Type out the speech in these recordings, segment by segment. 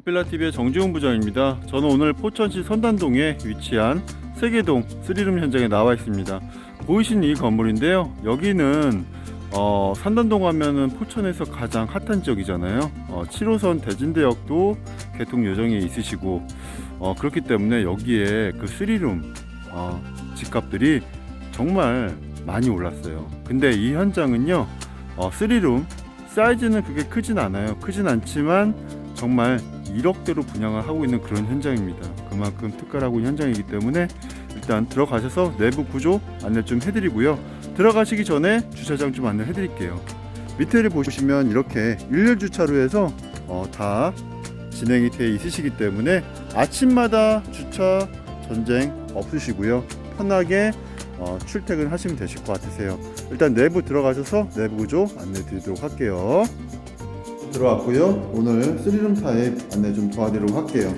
굿빌라TV의 정지훈 부장입니다. 저는 오늘 포천시 선단동에 위치한 세계동 스리룸 현장에 나와 있습니다. 보이시는 이 건물인데요. 여기는 어, 산단동 하면은 포천에서 가장 핫한 지역이잖아요. 어, 7호선 대진대역도 개통 예정에 있으시고 어, 그렇기 때문에 여기에 그 스리룸 어, 집값들이 정말 많이 올랐어요. 근데 이 현장은요, 어, 스리룸 사이즈는 그게 크진 않아요. 크진 않지만 정말 1억대로 분양을 하고 있는 그런 현장입니다. 그만큼 특가라고 현장이기 때문에 일단 들어가셔서 내부 구조 안내 좀 해드리고요. 들어가시기 전에 주차장 좀 안내 해드릴게요. 밑에를 보시면 이렇게 일렬 주차로에서 어, 다 진행이 되어 있으시기 때문에 아침마다 주차 전쟁 없으시고요. 편하게 어, 출퇴근 하시면 되실 것 같으세요. 일단 내부 들어가셔서 내부 구조 안내 드리도록 할게요. 들어왔고요. 오늘 스리룸 타입 안내 좀 도와드리도록 할게요.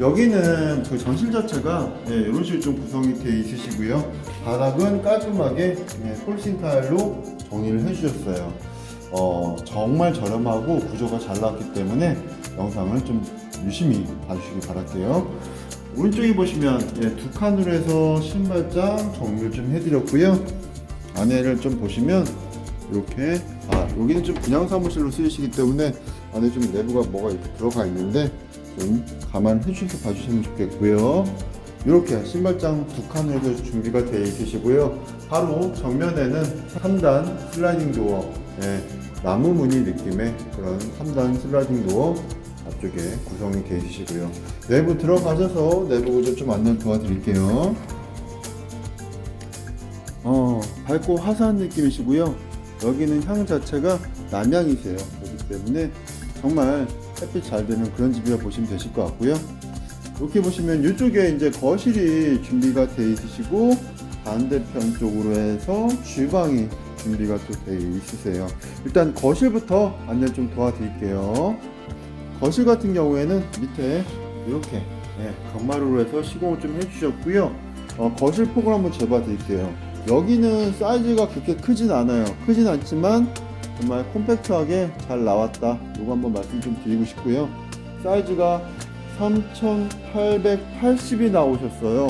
여기는 그 전실 자체가 네, 이런 식으로 좀 구성이 되어 있으시고요. 바닥은 깔끔하게 네, 폴싱 타일로 정리를 해주셨어요. 어, 정말 저렴하고 구조가 잘 나왔기 때문에 영상을 좀 유심히 봐주시기 바랄게요. 오른쪽에 보시면 예, 두 칸으로 해서 신발장 정리를 좀 해드렸고요. 안에를 좀 보시면 이렇게 아 여기는 좀 분양 사무실로 쓰이시기 때문에 안에 좀 내부가 뭐가 이렇게 들어가 있는데 좀 감안해 주셔서 봐주시면 좋겠고요. 이렇게 신발장 두 칸으로 해서 준비가 되어 있으시고요. 바로 정면에는 3단 슬라이딩 도어, 예, 나무 무늬 느낌의 그런 3단 슬라이딩 도어 앞쪽에 구성이 되어 있으시고요. 내부 들어가셔서 내부 구조 좀 안내 도와드릴게요. 어, 밝고 화사한 느낌이시고요. 여기는 향 자체가 남향이세요. 그렇기 때문에 정말 햇빛 잘 되는 그런 집이라 보시면 되실 것 같고요. 이렇게 보시면 이쪽에 이제 거실이 준비가 되어 있으시고 반대편 쪽으로 해서 주방이 준비가 또 되어 있으세요. 일단 거실부터 안내 좀 도와드릴게요. 거실 같은 경우에는 밑에 이렇게 네, 강마루로 해서 시공을 좀 해주셨고요. 어, 거실 폭을 한번 재봐 드릴게요. 여기는 사이즈가 그렇게 크진 않아요. 크진 않지만 정말 콤팩트하게 잘 나왔다. 이거 한번 말씀 좀 드리고 싶고요. 사이즈가 3880이 나오셨어요.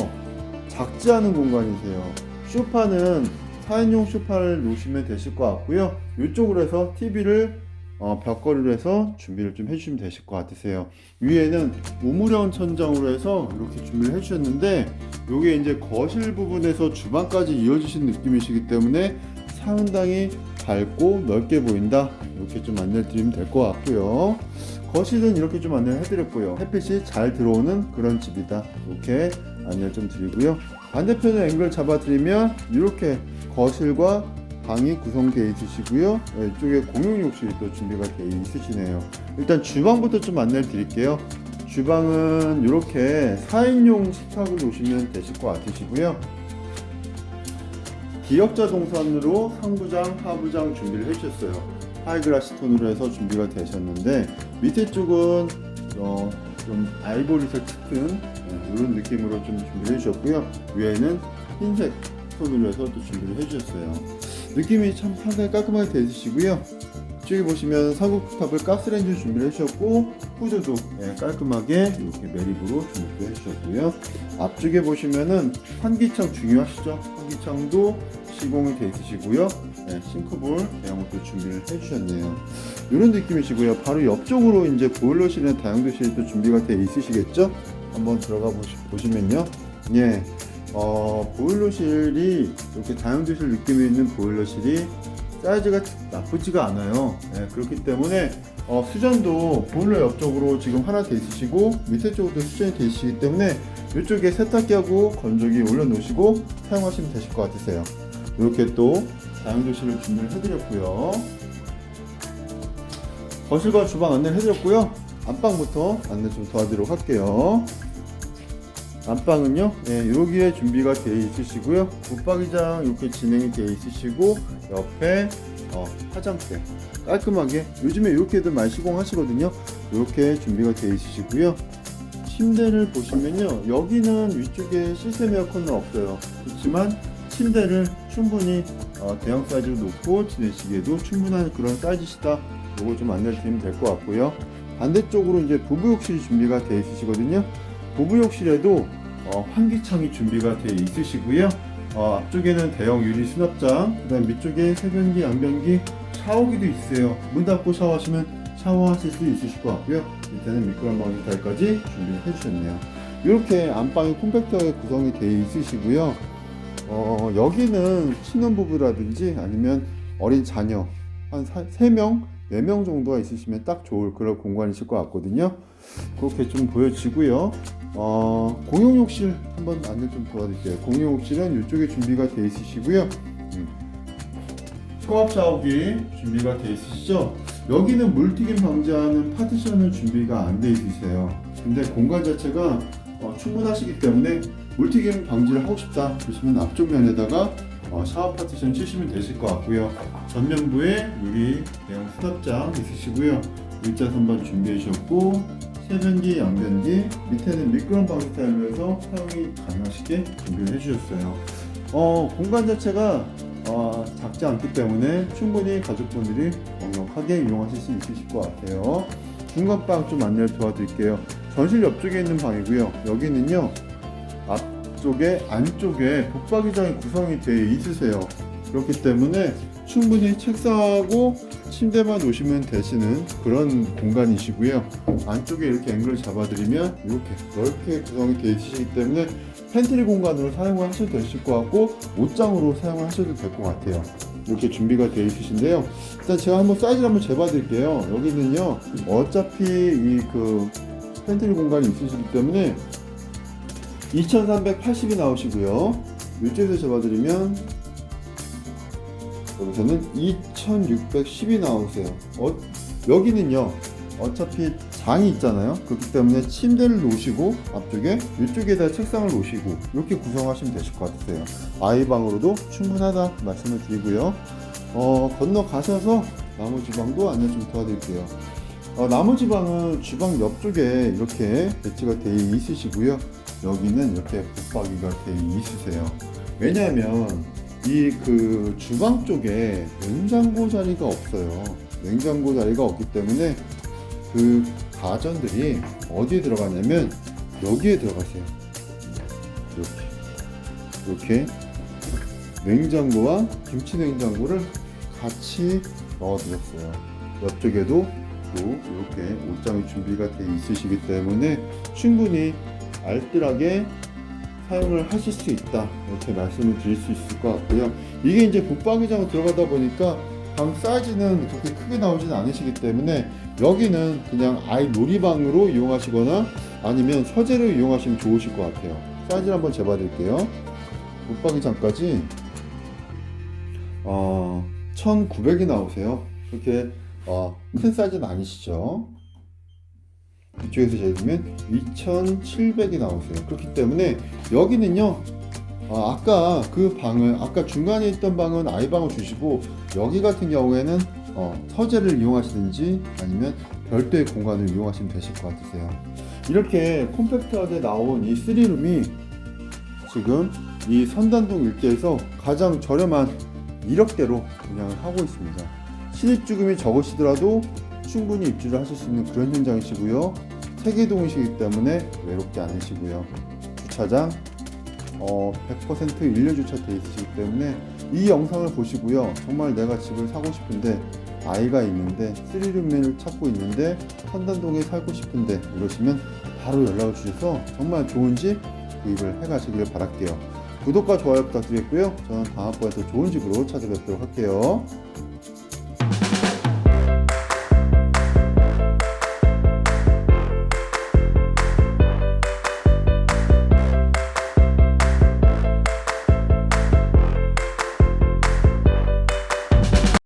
작지 않은 공간이세요. 소파는 4인용 소파를 놓으시면 되실 것 같고요. 이쪽으로 해서 TV를 어, 벽걸이로 해서 준비를 좀 해주시면 되실 것 같으세요. 위에는 우무령 천장으로 해서 이렇게 준비를 해주셨는데 이게 이제 거실 부분에서 주방까지 이어지신 느낌이시기 때문에 상당히 밝고 넓게 보인다. 이렇게 좀 안내를 드리면 될 것 같고요. 거실은 이렇게 좀 안내를 해드렸고요. 햇빛이 잘 들어오는 그런 집이다. 이렇게 안내를 좀 드리고요. 반대편에 앵글 잡아드리면 이렇게 거실과 방이 구성되어 있으시고요. 네, 이쪽에 공용 욕실이 또 준비가 되어 있으시네요. 일단 주방부터 좀 안내를 드릴게요. 주방은 이렇게 4인용 식탁을 놓으시면 되실 것 같으시고요. 기역자 동선으로 상부장, 하부장 준비를 해주셨어요. 하이그라시 톤으로 해서 준비가 되셨는데 밑에 쪽은 어, 좀 아이보리색 짙은 네, 이런 느낌으로 좀 준비를 해주셨고요. 위에는 흰색 톤으로 해서 또 준비를 해주셨어요. 느낌이 참 상당히 깔끔하게 되어 있으시고요. 저기 보시면 사국탑을 가스레인지 준비를 해주셨고 후드도 예, 깔끔하게 이렇게 매립으로 준비를 해주셨고요. 앞쪽에 보시면은 환기창 중요하시죠? 환기창도 시공이 되어 있으시고요. 예, 싱크볼 대형 것도 준비를 해주셨네요. 이런 느낌이시고요. 바로 옆쪽으로 이제 보일러실이나 다용도실이 또 준비가 되어 있으시겠죠? 한번 들어가 보시, 보시면요. 예, 어, 보일러실이 이렇게 다용도실 느낌이 있는 보일러실이 사이즈가 나쁘지가 않아요. 예, 그렇기 때문에 어, 수전도 보일러 옆쪽으로 지금 하나 돼 있으시고 밑에 쪽도 수전이 돼 있으시기 때문에 이쪽에 세탁기하고 건조기 올려놓으시고 사용하시면 되실 것 같으세요. 이렇게 또 다용도실을 준비를 해드렸고요. 거실과 주방 안내를 해드렸고요. 안방부터 안내 좀 도와드리도록 할게요. 안방은요, 네, 여기에 준비가 되어 있으시고요. 붙박이장 이렇게 진행이 되어 있으시고, 옆에 어, 화장대 깔끔하게 요즘에 이렇게들 많이 시공하시거든요. 이렇게 준비가 되어 있으시고요. 침대를 보시면요, 여기는 위쪽에 시스템 에어컨은 없어요. 그렇지만 침대를 충분히 어, 대형 사이즈로 놓고 지내시기에도 충분한 그런 사이즈시다. 요거 좀 안내를 드리면 될 것 같고요. 반대쪽으로 이제 부부 욕실이 준비가 되어 있으시거든요. 부부 욕실에도 어, 환기창이 준비가 되어 있으시고요. 어, 앞쪽에는 대형 유리 수납장, 그다음 밑쪽에 세변기, 양변기, 샤워기도 있어요. 문 닫고 샤워하시면 샤워하실 수 있으실 것 같고요. 밑에는 미끄럼 방지탈까지 준비해 주셨네요. 이렇게 안방이 콤팩트하게 구성이 되어 있으시고요. 어, 여기는 신혼부부라든지 아니면 어린 자녀 한 3명, 4명 정도가 있으시면 딱 좋을 그런 공간이실 것 같거든요. 그렇게 좀 보여지고요. 어, 공용욕실 한번 안내 좀 도와드릴게요. 공용욕실은 이쪽에 준비가 되어 있으시고요. 음. 통합 샤워기 준비가 되어 있으시죠? 여기는 물튀김 방지하는 파티션은 준비가 안돼 있으세요. 근데 공간 자체가 어, 충분하시기 때문에 물튀김 방지를 하고 싶다 그러시면 앞쪽 면에다가 어, 샤워 파티션 치시면 되실 것 같고요. 전면부에 유리 대형 수납장 있으시고요. 일자 선반 준비해 주셨고 세변기, 양변기 밑에는 미끄럼 방지 타일로해서 사용이 가능하시게 준비를 해주셨어요. 어, 공간 자체가 어, 작지 않기 때문에 충분히 가족분들이 넉넉하게 이용하실 수 있으실 것 같아요. 중간방 좀 안내를 도와드릴게요. 전실 옆쪽에 있는 방이고요. 여기는요 앞쪽에 안쪽에 붙박이장이 구성이 되어 있으세요. 그렇기 때문에 충분히 책상하고 침대만 놓으시면 되시는 그런 공간이시고요. 안쪽에 이렇게 앵글을 잡아드리면 이렇게 넓게 구성이 되어 있으시기 때문에 팬트리 공간으로 사용을 하셔도 되실 것 같고 옷장으로 사용을 하셔도 될 것 같아요. 이렇게 준비가 되어 있으신데요. 일단 제가 한번 사이즈를 한번 재봐드릴게요. 여기는요 어차피 이 그 팬트리 공간이 있으시기 때문에 2380이 나오시고요. 이쪽에서 재봐드리면 여기서는 2610이 나오세요. 어, 여기는요, 어차피 장이 있잖아요. 그렇기 때문에 침대를 놓으시고, 앞쪽에, 이쪽에다 책상을 놓으시고, 이렇게 구성하시면 되실 것 같으세요. 아이 방으로도 충분하다 말씀을 드리고요. 어, 건너 가셔서 나머지 방도 안내 좀 도와드릴게요. 어, 나머지 방은 주방 옆쪽에 이렇게 배치가 되어 있으시고요. 여기는 이렇게 붙박이가 되어 있으세요. 왜냐하면 이 그 주방 쪽에 냉장고 자리가 없어요. 냉장고 자리가 없기 때문에 그 가전들이 어디에 들어가냐면 여기에 들어가세요. 이렇게 이렇게 냉장고와 김치 냉장고를 같이 넣어드렸어요. 옆쪽에도 또 이렇게 옷장이 준비가 되어 있으시기 때문에 충분히 알뜰하게 사용을 하실 수 있다. 이렇게 말씀을 드릴 수 있을 것 같고요. 이게 이제 붙박이장으로 들어가다 보니까 방 사이즈는 그렇게 크게 나오지는 않으시기 때문에 여기는 그냥 아이 놀이방으로 이용하시거나 아니면 서재로 이용하시면 좋으실 것 같아요. 사이즈를 한번 재봐 드릴게요. 붙박이장까지. 어, 1900이 나오세요. 그렇게 어, 큰 사이즈는 아니시죠 이쪽에서 재보면 2700이 나오세요. 그렇기 때문에 여기는요. 아, 아까 그 방을 아까 중간에 있던 방은 아이 방을 주시고 여기 같은 경우에는 어, 서재를 이용하시든지 아니면 별도의 공간을 이용하시면 되실 것 같으세요. 이렇게 콤팩트하게 나온 이 3룸이 지금 이 선단동 일대에서 가장 저렴한 1억대로 분양을 하고 있습니다. 신입주금이 적으시더라도 충분히 입주를 하실 수 있는 그런 현장이시고요. 세계동이시기 때문에 외롭지 않으시고요. 주차장 어, 100% 일렬 주차되어 있으시기 때문에 이 영상을 보시고요. 정말 내가 집을 사고 싶은데 아이가 있는데 3룸을 찾고 있는데 선단동에 살고 싶은데 이러시면 바로 연락을 주셔서 정말 좋은 집 구입을 해 가시길 바랄게요. 구독과 좋아요 부탁드리겠고요. 저는 다음번에 더 좋은 집으로 찾아뵙도록 할게요.